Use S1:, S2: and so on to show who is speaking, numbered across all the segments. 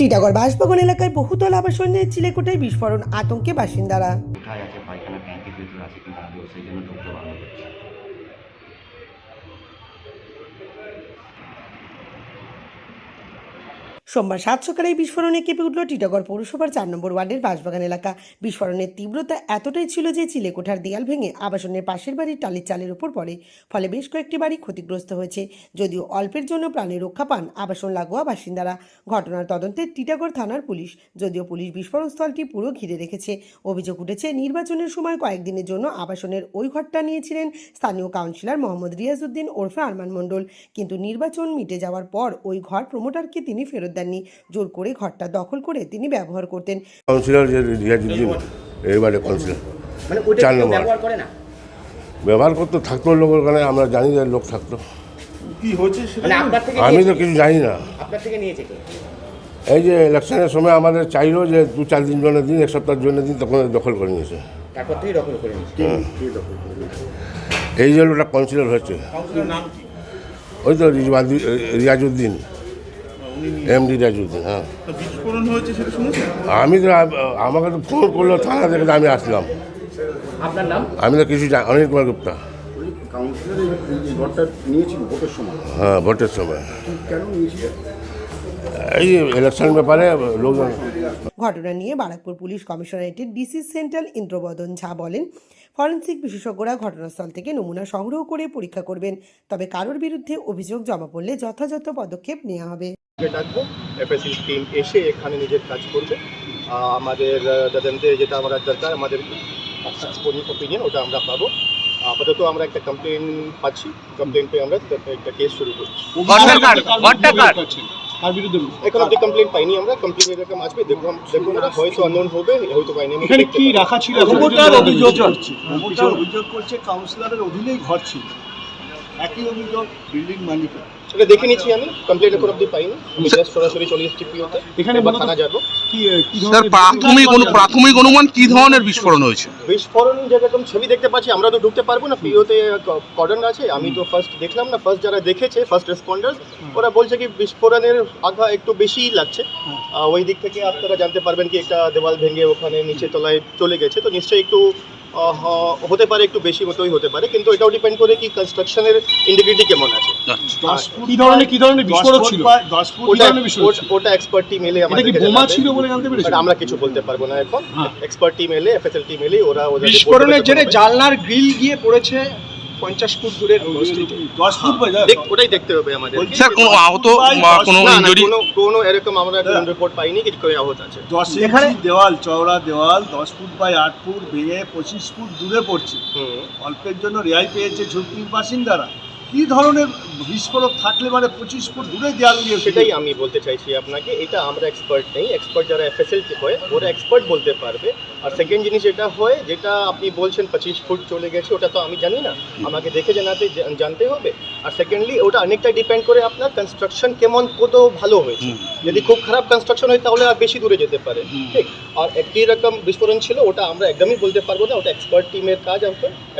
S1: টিটাগড় বাসভবন এলাকায় বহুতল আবাসনের চিলেকোটায় বিস্ফোরণ আতঙ্কে বাসিন্দারা।
S2: কোথায় আছে পায়খানা ট্যাঙ্কের আছে সেই জন্য ঢুকতে করছে
S1: সোমবার সাত সকালে বিস্ফোরণে কেঁপে উঠল টিটাগড় পৌরসভার চার নম্বর ওয়ার্ডের বাসবাগান এলাকা। বিস্ফোরণের তীব্রতা এতটাই ছিল যে চিলেকোঠার দেয়াল ভেঙে আবাসনের পাশের বাড়ির টালির চালের উপর পড়ে। ফলে বেশ কয়েকটি বাড়ি ক্ষতিগ্রস্ত হয়েছে। যদিও অল্পের জন্য প্রাণে রক্ষা পান আবাসন লাগোয়া বাসিন্দারা। ঘটনার তদন্তে টিটাগড় থানার পুলিশ, যদিও পুলিশ বিস্ফোরণস্থলটি পুরো ঘিরে রেখেছে। অভিযোগ উঠেছে, নির্বাচনের সময় কয়েকদিনের জন্য আবাসনের ওই ঘরটা নিয়েছিলেন স্থানীয় কাউন্সিলর মোহাম্মদ রিয়াজউদ্দিন ওরফে আরমান মণ্ডল। কিন্তু নির্বাচন মিটে যাওয়ার পর ওই ঘর প্রমোটারকে তিনি ফেরত দেননি জোর করে ঘরটা দখল করে তিনি ব্যবহার করতেন।
S3: কাউন্সিলর যে রিয়াজুদ্দিন এবারে কাউন্সিলর
S4: মানে ওটা
S3: চার নম্বর।
S4: ব্যবহার করে না?
S3: ব্যবহার করতো থাকতো লোক ওখানে আমরা জানি যে লোক থাকতো।
S5: কি সেটা
S4: মানে আপনার থেকে
S3: আমি তো কিছু জানি না।
S4: আপনার থেকে নিয়েছে কে?
S3: এই যে ইলেকশনের সময় আমাদের চাইলো যে দু চার দিন জন্য দিন এক সপ্তাহের জন্য দিন তখন দখল করে নিয়েছে।
S4: তারপর থেকে দখল করে নিয়েছে।
S3: এই যে লোকটা কাউন্সিলর হয়েছে। ওই তো রিজওয়াদি- রিয়াজউদ্দিন। এমডি রিয়াজউদ্দিন হ্যাঁ।
S5: বিস্ফোরণ হয়েছে সেটা শুনেছেন?
S3: আমি তো আমাকে তো ফোন করল থানা থেকে আমি আসলাম।
S4: আপনার নাম?
S3: আমি তো কিছু জানি অনিল কুমার গুপ্তা। হ্যাঁ ভোটের সময়। এই ইলেকশন ব্যাপারে লোকজন
S1: ঘটনা নিয়ে বারাকপুর পুলিশ কমিশনারেটের ডিসি সেন্ট্রাল ইন্দ্রবদন ঝা বলেন ফরেন্সিক বিশেষজ্ঞরা ঘটনাস্থল থেকে নমুনা সংগ্রহ করে পরীক্ষা করবেন তবে কারোর বিরুদ্ধে অভিযোগ জমা পড়লে যথাযথ পদক্ষেপ নেওয়া হবে।
S6: ডাকবো এফএসসি টিম এসে এখানে নিজের কাজ করবে। আমাদের তদন্তে যেটা আমরা দরকার আমাদের ওপিনিয়ন ওটা আমরা পাবো। আপাতত আমরা একটা কমপ্লেন পাচ্ছি। কমপ্লেন পেয়ে আমরা একটা কেস শুরু করছি।
S5: তার বিরুদ্ধে
S6: এখন অব্দি কমপ্লেন পাইনি আমরা। কমপ্লেন এরকম আসবে। হয়তো আননোন হবে হয়তো পাইনি আমরা
S5: এখানে কি রাখা ছিল?
S7: অভিযোগ করছে। প্রমোটার অভিযোগ করছে কাউন্সিলরের অধীনেই ঘর ছিল। একই অভিযোগ বিল্ডিং মালিকের
S6: এটা দেখে নিচ্ছি আমি। কমপ্লেন এখন অব্দি পাইনি। আমি জাস্ট সরাসরি চলে এসেছি পিওতে
S5: এখানে
S6: থানা যাব।
S5: কি কি
S8: স্যার প্রাথমিক প্রাথমিক অনুমান কি ধরনের বিস্ফোরণ হয়েছে?
S6: বিস্ফোরণ যেরকম ছবি দেখতে পাচ্ছি আমরা তো ঢুকতে পারব না। পিওতে কর্ডন আছে আমি তো ফার্স্ট দেখলাম না। ফার্স্ট যারা দেখেছে ফার্স্ট রেসপন্ডার্স ওরা বলছে কি বিস্ফোরণের আঘা একটু বেশিই লাগছে। ওই দিক থেকে আপনারা জানতে পারবেন কি একটা দেওয়াল ভেঙে ওখানে নিচে তলায় চলে গেছে। তো নিশ্চয়ই একটু হতে পারে একটু বেশি মতোই হতে পারে কিন্তু এটাও ডিপেন্ড করে কি কনস্ট্রাকশনের ইন্টিগ্রিটি কেমন আছে।
S5: কি ধরনের কি ধরনের ছিল? কি
S6: ওটা
S5: ধরনের?
S6: ওটা- এক্সপার্ট টিম এলে
S5: এটা কি বোমা ছিল বলে জানতে
S6: But আমরা কিছু বলতে পারব না এখন।
S5: হ্যাঁ।
S6: এক্সপার্ট টিম এলে এফএসএল টিম এলে ওরা ওদের
S9: বিস্ফোরণের
S6: দেবে
S9: জানলার গ্রিল গিয়ে পড়েছে পঞ্চাশ ফুট দূরের বস্তিতে
S7: দশ ফুট
S6: ওটাই দেখতে হবে আমাদের।
S8: স্যার কোনো আহত বা কোনো ইনজুরি
S6: কোনো এরকম আমরা কোনো রিপোর্ট পাইনি কিছু করে আহত আছে।
S7: দশ এখানে দেওয়াল চওড়া দেওয়াল দশ ফুট বাই আট ফুট ভেঙে পঁচিশ ফুট দূরে পড়ছে।
S6: হুম।
S7: অল্পের জন্য রেহাই পেয়েছে ঝুঁকির বাসিন্দারা। কি ধরনের বিস্ফোরক থাকলে মানে পঁচিশ ফুট দূরে দেওয়াল দিয়ে
S6: সেটাই আমি বলতে চাইছি আপনাকে এটা আমরা এক্সপার্ট নেই এক্সপার্ট যারা এফএসএল হয় ওরা এক্সপার্ট বলতে পারবে। আর সেকেন্ড জিনিস এটা হয় যেটা আপনি বলছেন পঁচিশ ফুট চলে গেছে ওটা তো আমি জানি না। আমাকে দেখে জানাতে জানতে হবে। আর সেকেন্ডলি ওটা অনেকটা ডিপেন্ড করে আপনার কনস্ট্রাকশন কেমন কত ভালো হয়েছে। যদি খুব খারাপ কনস্ট্রাকশন হয় তাহলে আর বেশি দূরে যেতে পারে। ঠিক? আর একই রকম বিস্ফোরণ ছিল ওটা আমরা একদমই বলতে পারব না ওটা এক্সপার্ট টিমের কাজ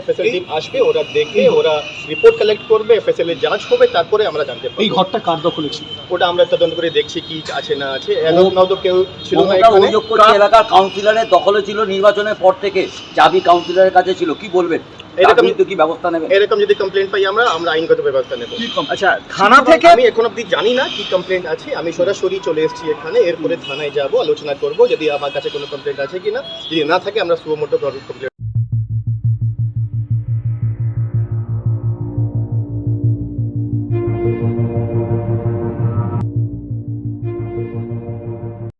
S6: এফএসএল টিম আসবে ওরা দেখে ওরা রিপোর্ট কালেক্ট করবে। এফএসএল এর যাঁচ হবে তারপরে আমরা জানতে
S5: এই ঘরটা কার দখলে ছিল?
S6: ওটা আমরা তদন্ত করে দেখছি কি আছে না আছে। এখন নাও তো কেউ ছিল না এখানে।
S4: এলাকার কাউন্সিলরের দখলে ছিল নির্বাচনের পর থেকে চাবি কাউন্সিলরের কাছে ছিল কি বলবেন?
S6: এরকম-
S4: কি ব্যবস্থা নেবেন?
S6: এরকম যদি কমপ্লেন পাই আমরা আমরা আইনগত ব্যবস্থা নেব।
S9: আচ্ছা থানা থেকে
S6: আমি এখন অব্দি জানি না কি কমপ্লেন আছে। আমি সরাসরি চলে এসেছি এখানে এরপরে থানায় যাব আলোচনা করব। যদি আমার কাছে কোনো কমপ্লেন আছে কিনা যদি না থাকে আমরা সুমোটো কমপ্লেন